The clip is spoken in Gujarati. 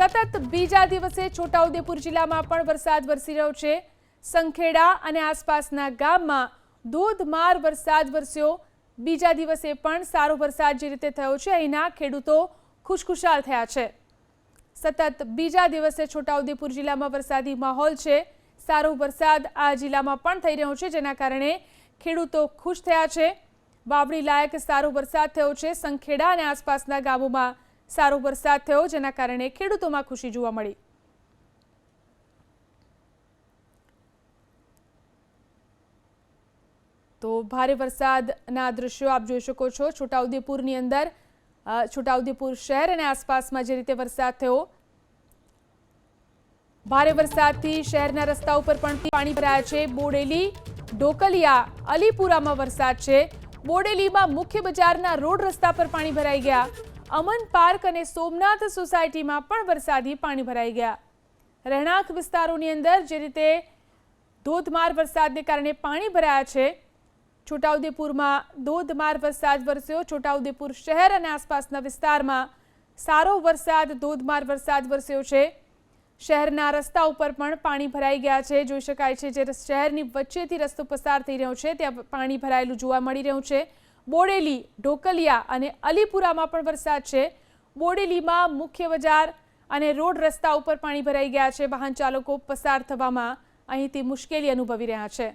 સતત બીજા દિવસે છોટાઉદેપુર જિલ્લામાં પણ વરસાદ વરસી રહ્યો છે. સંખેડા અને આસપાસના ગામમાં ધોધમાર વરસાદ વરસ્યો. બીજા દિવસે પણ સારો વરસાદ જે રીતે થયો છે, અહીંના ખેડૂતો ખુશખુશાલ થયા છે. સતત બીજા દિવસે છોટાઉદેપુર જિલ્લામાં વરસાદી માહોલ છે. સારો વરસાદ આ જિલ્લામાં પણ થઈ રહ્યો છે, જેના કારણે ખેડૂતો ખુશ થયા છે. વાવણી લાયક સારો વરસાદ થયો છે, સંખેડા અને આસપાસના ગામોમાં સારો વરસાદ થયો, જેના કારણે ખેડૂતોમાં ખુશી જોવા મળી. તો ભારે વરસાદના દ્રશ્યો આપ જોઈ શકો છો. છોટાઉદેપુરની અંદર છોટાઉદેપુર શહેર અને આસપાસમાં જે રીતે વરસાદ થયો, ભારે વરસાદથી શહેરના રસ્તા ઉપર પણ પાણી ભરાયા છે. બોડેલી ડોકલિયા અલીપુરામાં વરસાદ છે. બોડેલીમાં મુખ્ય બજારના રોડ રસ્તા પર પાણી ભરાઈ ગયા. અમન પાર્ક અને સોમનાથ સોસાયટીમાં પણ વરસાદી પાણી ભરાઈ ગયા. રહેણાંક વિસ્તારોની અંદર જે રીતે ધોધમાર વરસાદને કારણે પાણી ભરાયા છે, છોટાઉદેપુરમાં ધોધમાર વરસાદ વરસ્યો. છોટાઉદેપુર શહેર અને આસપાસના વિસ્તારમાં સારો વરસાદ, ધોધમાર વરસાદ વરસ્યો છે. શહેરના રસ્તા ઉપર પણ પાણી ભરાઈ ગયા છે. જોઈ શકાય છે જે શહેરની વચ્ચેથી રસ્તો પસાર થઈ રહ્યો છે, ત્યાં પાણી ભરાયેલું જોવા મળી રહ્યું છે. બોડેલી, ઢોકલિયા અને અલીપુરામાં પણ વરસાદ છે. બોડેલીમાં મુખ્ય બજાર અને રોડ રસ્તા ઉપર પાણી ભરાઈ ગયા છે. વાહન ચાલકો પસાર થવામાં અહીંથી મુશ્કેલી અનુભવી રહ્યા છે.